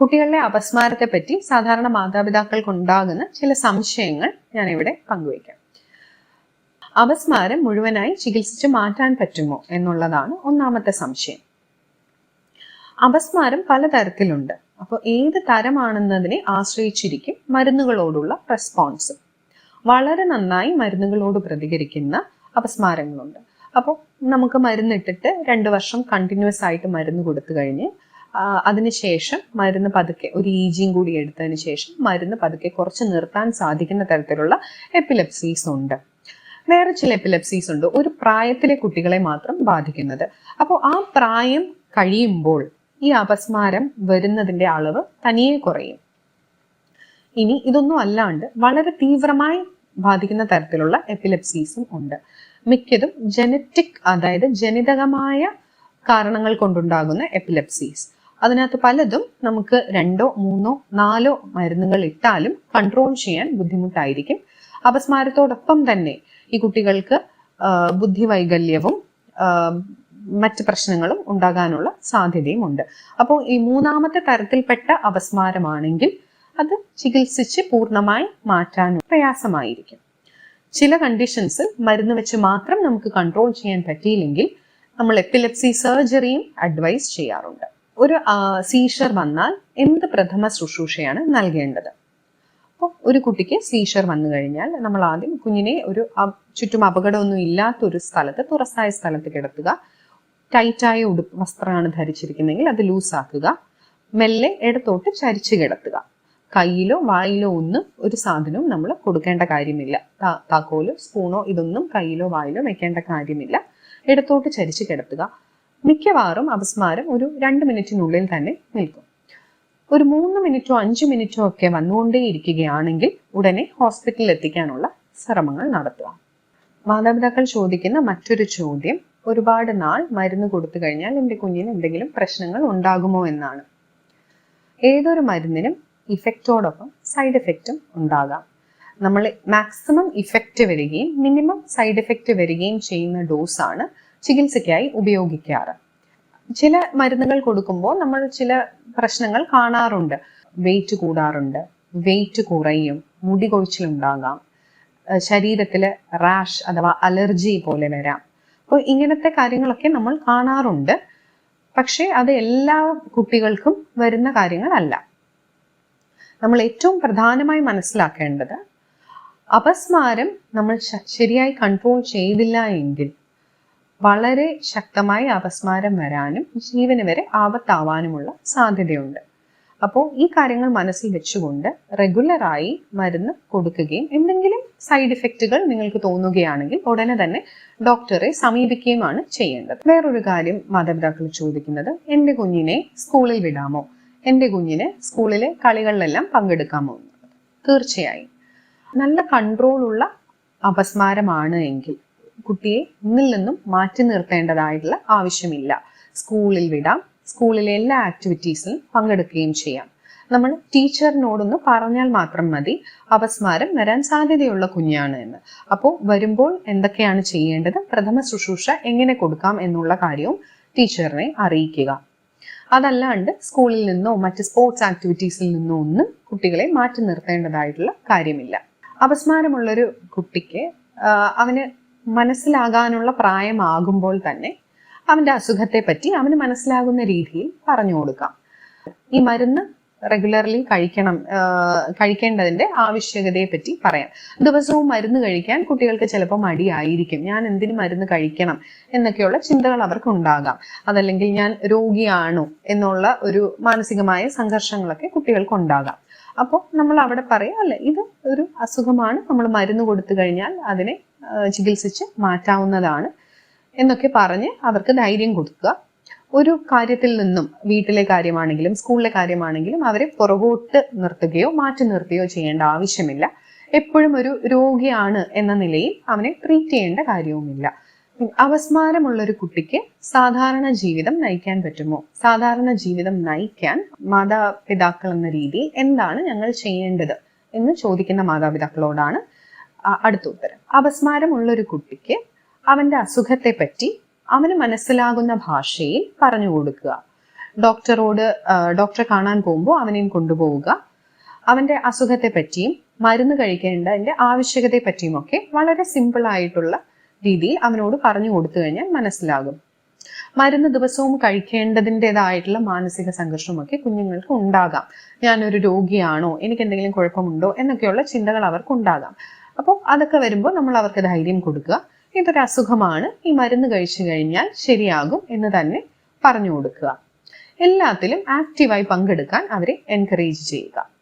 കുട്ടികളിലെ അപസ്മാരത്തെ പറ്റി സാധാരണ മാതാപിതാക്കൾക്ക് ഉണ്ടാകുന്ന ചില സംശയങ്ങൾ ഞാൻ ഇവിടെ പങ്കുവയ്ക്കാം. അപസ്മാരം മുഴുവനായി ചികിത്സിച്ച് മാറ്റാൻ പറ്റുമോ എന്നുള്ളതാണ് ഒന്നാമത്തെ സംശയം. അപസ്മാരം പലതരത്തിലുണ്ട്. അപ്പോൾ ഏത് തരമാണെന്നതിനെ ആശ്രയിച്ചിരിക്കും മരുന്നുകളോടുള്ള റെസ്പോൺസ്. വളരെ നന്നായി മരുന്നുകളോട് പ്രതികരിക്കുന്ന അപസ്മാരങ്ങളുണ്ട്. അപ്പോൾ നമുക്ക് മരുന്നിട്ടിട്ട് രണ്ട് വർഷം കണ്ടിന്യൂസ് ആയിട്ട് മരുന്ന് കൊടുത്തു കഴിഞ്ഞ് അതിനുശേഷം മരുന്ന് പതുക്കെ ഒരു ഈജിയും കൂടി എടുത്തതിന് ശേഷം മരുന്ന് പതുക്കെ കുറച്ച് നിർത്താൻ സാധിക്കുന്ന തരത്തിലുള്ള എപ്പിലെപ്സീസ് ഉണ്ട്. വേറെ ചില എപ്പിലെപ്സീസ് ഉണ്ട്. ഒരു പ്രായത്തിലെ കുട്ടികളെ മാത്രം ബാധിക്കുന്നത്. അപ്പോൾ ആ പ്രായം കഴിയുമ്പോൾ ഈ അപസ്മാരം വരുന്നതിന്റെ അളവ് തനിയെ കുറയും. ഇനി ഇതൊന്നും അല്ലാണ്ട് വളരെ തീവ്രമായി ബാധിക്കുന്ന തരത്തിലുള്ള എപ്പിലെപ്സീസും ഉണ്ട്. മിക്കതും ജനറ്റിക് അതായത് ജനിതകമായ കാരണങ്ങൾ കൊണ്ടുണ്ടാകുന്ന എപ്പിലെപ്സീസ് അതിനകത്ത് പലതും നമുക്ക് രണ്ടോ മൂന്നോ നാലോ മരുന്നുകൾ ഇട്ടാലും കൺട്രോൾ ചെയ്യാൻ ബുദ്ധിമുട്ടായിരിക്കും. അപസ്മാരത്തോടൊപ്പം തന്നെ ഈ കുട്ടികൾക്ക് ബുദ്ധിവൈകല്യവും മറ്റ് പ്രശ്നങ്ങളും ഉണ്ടാകാനുള്ള സാധ്യതയും ഉണ്ട് അപ്പോൾ ഈ മൂന്നാമത്തെ തരത്തിൽപ്പെട്ട അപസ്മാരമാണെങ്കിൽ അത് ചികിത്സിച്ച് പൂർണമായി മാറ്റാൻ പ്രയാസമായിരിക്കും. ചില കണ്ടീഷൻസിൽ മരുന്ന് വെച്ച് മാത്രം നമുക്ക് കൺട്രോൾ ചെയ്യാൻ പറ്റിയില്ലെങ്കിൽ നമ്മൾ എപ്പിലെപ്സി സർജറിയും അഡ്വൈസ് ചെയ്യാറുണ്ട്. ഒരു സീഷർ വന്നാൽ എന്ത് പ്രഥമ ശുശ്രൂഷയാണ് നൽകേണ്ടത്? അപ്പോൾ ഒരു കുട്ടിക്ക് സീഷർ വന്നു കഴിഞ്ഞാൽ നമ്മൾ ആദ്യം കുഞ്ഞിനെ ഒരു ചുറ്റും അപകടമൊന്നും ഇല്ലാത്ത ഒരു സ്ഥലത്ത് തുറസായ സ്ഥലത്ത് കിടത്തുക. ടൈറ്റായ ഉടുപ്പ് വസ്ത്രമാണ് ധരിച്ചിരിക്കുന്നതെങ്കിൽ അത് ലൂസാക്കുക മെല്ലെ ഇടത്തോട്ട് ചരിച്ചു കിടത്തുക. കയ്യിലോ വായിലോ ഒന്നും ഒരു സാധനവും നമ്മൾ കൊടുക്കേണ്ട കാര്യമില്ല. താക്കോലോ സ്പൂണോ ഇതൊന്നും കയ്യിലോ വായിലോ വെക്കേണ്ട കാര്യമില്ല. ഇടത്തോട്ട് ചരിച്ചു കിടത്തുക. മിക്കവാറും അപസ്മാരം ഒരു രണ്ട് മിനിറ്റിനുള്ളിൽ തന്നെ നിൽക്കും. ഒരു മൂന്ന് മിനിറ്റോ അഞ്ച് മിനിറ്റോ ഒക്കെ വന്നുകൊണ്ടേ ഇരിക്കുകയാണെങ്കിൽ ഉടനെ ഹോസ്പിറ്റലിൽ എത്തിക്കാനുള്ള ശ്രമങ്ങൾ നടത്തുക. മാതാപിതാക്കൾ ചോദിക്കുന്ന മറ്റൊരു ചോദ്യം ഒരുപാട് നാൾ മരുന്ന് കൊടുത്തു കഴിഞ്ഞാൽ എന്റെ കുഞ്ഞിന് എന്തെങ്കിലും പ്രശ്നങ്ങൾ ഉണ്ടാകുമോ എന്നാണ്. ഏതൊരു മരുന്നിനും ഇഫക്റ്റോടൊപ്പം സൈഡ് എഫക്റ്റും ഉണ്ടാകാം. നമ്മൾ മാക്സിമം ഇഫക്റ്റ് വരികയും മിനിമം സൈഡ് എഫക്റ്റ് വരികയും ചെയ്യുന്ന ഡോസാണ് ചികിത്സയ്ക്കായി ഉപയോഗിക്കാറ്. ചില മരുന്നുകൾ കൊടുക്കുമ്പോൾ നമ്മൾ ചില പ്രശ്നങ്ങൾ കാണാറുണ്ട്. വെയിറ്റ് കൂടാറുണ്ട്. വെയിറ്റ് കുറയും. മുടി കൊഴിച്ചിലുണ്ടാകാം. ശരീരത്തിൽ റാഷ് അഥവാ അലർജി പോലെ വരാം. അപ്പോൾ ഇങ്ങനത്തെ കാര്യങ്ങളൊക്കെ നമ്മൾ കാണാറുണ്ട്. പക്ഷേ അത് എല്ലാ കുട്ടികൾക്കും വരുന്ന കാര്യങ്ങളല്ല. നമ്മൾ ഏറ്റവും പ്രധാനമായി മനസ്സിലാക്കേണ്ടത് അപസ്മാരം നമ്മൾ ശരിയായി കൺട്രോൾ ചെയ്തില്ല എങ്കിൽ വളരെ ശക്തമായി അപസ്മാരം വരാനും ജീവന് വരെ ആപത്താവാനുമുള്ള സാധ്യതയുണ്ട്. അപ്പോൾ ഈ കാര്യങ്ങൾ മനസ്സിൽ വെച്ചുകൊണ്ട് റെഗുലറായി മരുന്ന് കൊടുക്കുകയും എന്തെങ്കിലും സൈഡ് ഇഫക്റ്റുകൾ നിങ്ങൾക്ക് തോന്നുകയാണെങ്കിൽ ഉടനെ തന്നെ ഡോക്ടറെ സമീപിക്കുകയുമാണ് ചെയ്യേണ്ടത്. വേറൊരു കാര്യം മാതാപിതാക്കൾ ചോദിക്കുന്നത് എന്റെ കുഞ്ഞിനെ സ്കൂളിൽ വിടാമോ? എന്റെ കുഞ്ഞിന് സ്കൂളിലെ കളികളിലെല്ലാം പങ്കെടുക്കാമോ? തീർച്ചയായും. നല്ല കൺട്രോളുള്ള അപസ്മാരമാണ് എങ്കിൽ കുട്ടിയെ ഒന്നിൽ നിന്നും മാറ്റി നിർത്തേണ്ടതായിട്ടുള്ള ആവശ്യമില്ല. സ്കൂളിൽ വിടാം. സ്കൂളിലെ എല്ലാ ആക്ടിവിറ്റീസിലും പങ്കെടുക്കുകയും ചെയ്യാം. നമ്മൾ ടീച്ചറിനോടൊന്ന് പറഞ്ഞാൽ മാത്രം മതി. അപസ്മാരം വരാൻ സാധ്യതയുള്ള കുഞ്ഞാണ് എന്ന്. അപ്പോൾ വരുമ്പോൾ എന്തൊക്കെയാണ് ചെയ്യേണ്ടത്? പ്രഥമ ശുശ്രൂഷ എങ്ങനെ കൊടുക്കാം എന്നുള്ള കാര്യവും ടീച്ചറിനെ അറിയിക്കുക. അതല്ലാണ്ട് സ്കൂളിൽ നിന്നോ മറ്റ് സ്പോർട്സ് ആക്ടിവിറ്റീസിൽ നിന്നോ ഒന്നും കുട്ടികളെ മാറ്റി നിർത്തേണ്ടതായിട്ടുള്ള കാര്യമില്ല. അപസ്മാരമുള്ളൊരു കുട്ടിക്ക് അവന് മനസ്സിലാകാനുള്ള പ്രായമാകുമ്പോൾ തന്നെ അവന്റെ അസുഖത്തെ പറ്റി അവന് മനസ്സിലാകുന്ന രീതിയിൽ പറഞ്ഞു കൊടുക്കാം. ഈ മരുന്ന് റെഗുലർലി കഴിക്കണം കഴിക്കേണ്ടതിന്റെ ആവശ്യകതയെ പറ്റി പറയാം. ദിവസവും മരുന്ന് കഴിക്കാൻ കുട്ടികൾക്ക് ചിലപ്പോൾ മടിയായിരിക്കും. ഞാൻ എന്തിനു മരുന്ന് കഴിക്കണം എന്നൊക്കെയുള്ള ചിന്തകൾ അവർക്ക് ഉണ്ടാകാം. അതല്ലെങ്കിൽ ഞാൻ രോഗിയാണോ എന്നുള്ള ഒരു മാനസികമായ സംഘർഷങ്ങളൊക്കെ കുട്ടികൾക്ക് ഉണ്ടാകാം. അപ്പോൾ നമ്മൾ അവിടെ പറയാം അല്ലെ ഇത് ഒരു അസുഖമാണ്. നമ്മൾ മരുന്ന് കൊടുത്തു കഴിഞ്ഞാൽ അതിനെ ചികിത്സിച്ച് മാറ്റാവുന്നതാണ് എന്നൊക്കെ പറഞ്ഞ് അവർക്ക് ധൈര്യം കൊടുക്കുക. ഒരു കാര്യത്തിൽ നിന്നും വീട്ടിലെ കാര്യമാണെങ്കിലും സ്കൂളിലെ കാര്യമാണെങ്കിലും അവരെ പുറകോട്ട് നിർത്തുകയോ മാറ്റി നിർത്തുകയോ ചെയ്യേണ്ട ആവശ്യമില്ല. എപ്പോഴും ഒരു രോഗിയാണ് എന്ന നിലയിൽ അവനെ ട്രീറ്റ് ചെയ്യേണ്ട കാര്യവുമില്ല. അവസ്മാരമുള്ള ഒരു കുട്ടിക്ക് സാധാരണ ജീവിതം നയിക്കാൻ പറ്റുമോ? സാധാരണ ജീവിതം നയിക്കാൻ മാതാപിതാക്കൾ എന്ന രീതിയിൽ എന്താണ് ഞങ്ങൾ ചെയ്യേണ്ടത് എന്ന് ചോദിക്കുന്ന മാതാപിതാക്കളോടാണ് അടുത്ത ഉത്തരം. അപസ്മാരമുള്ള ഒരു കുട്ടിക്ക് അവന്റെ അസുഖത്തെ പറ്റി അവന് മനസ്സിലാകുന്ന ഭാഷയിൽ പറഞ്ഞു കൊടുക്കുക. ഡോക്ടറോട് ഡോക്ടറെ കാണാൻ പോകുമ്പോൾ അവനെയും കൊണ്ടുപോവുക. അവന്റെ അസുഖത്തെ പറ്റിയും മരുന്ന് കഴിക്കേണ്ടതിന്റെ ആവശ്യകതയെ പറ്റിയും ഒക്കെ വളരെ സിമ്പിൾ ആയിട്ടുള്ള രീതിയിൽ അവനോട് പറഞ്ഞു കൊടുത്തു കഴിഞ്ഞാൽ മനസ്സിലാകും. മരുന്ന് ദിവസവും കഴിക്കേണ്ടതിന്റെതായിട്ടുള്ള മാനസിക സംഘർഷമൊക്കെ കുഞ്ഞുങ്ങൾക്ക് ഉണ്ടാകാം. ഞാനൊരു രോഗിയാണോ? എനിക്ക് എന്തെങ്കിലും കുഴപ്പമുണ്ടോ? എന്നൊക്കെയുള്ള ചിന്തകൾ അവർക്ക് ഉണ്ടാകാം അപ്പോൾ അതൊക്കെ വരുമ്പോൾ നമ്മൾ അവർക്ക് ധൈര്യം കൊടുക്കുക. ഇതൊരു അസുഖമാണ്. ഈ മരുന്ന് കഴിച്ചു കഴിഞ്ഞാൽ ശരിയാകും എന്ന് തന്നെ പറഞ്ഞു കൊടുക്കുക. എല്ലാത്തിലും ആക്റ്റീവായി പങ്കെടുക്കാൻ അവരെ എൻകറേജ് ചെയ്യുക.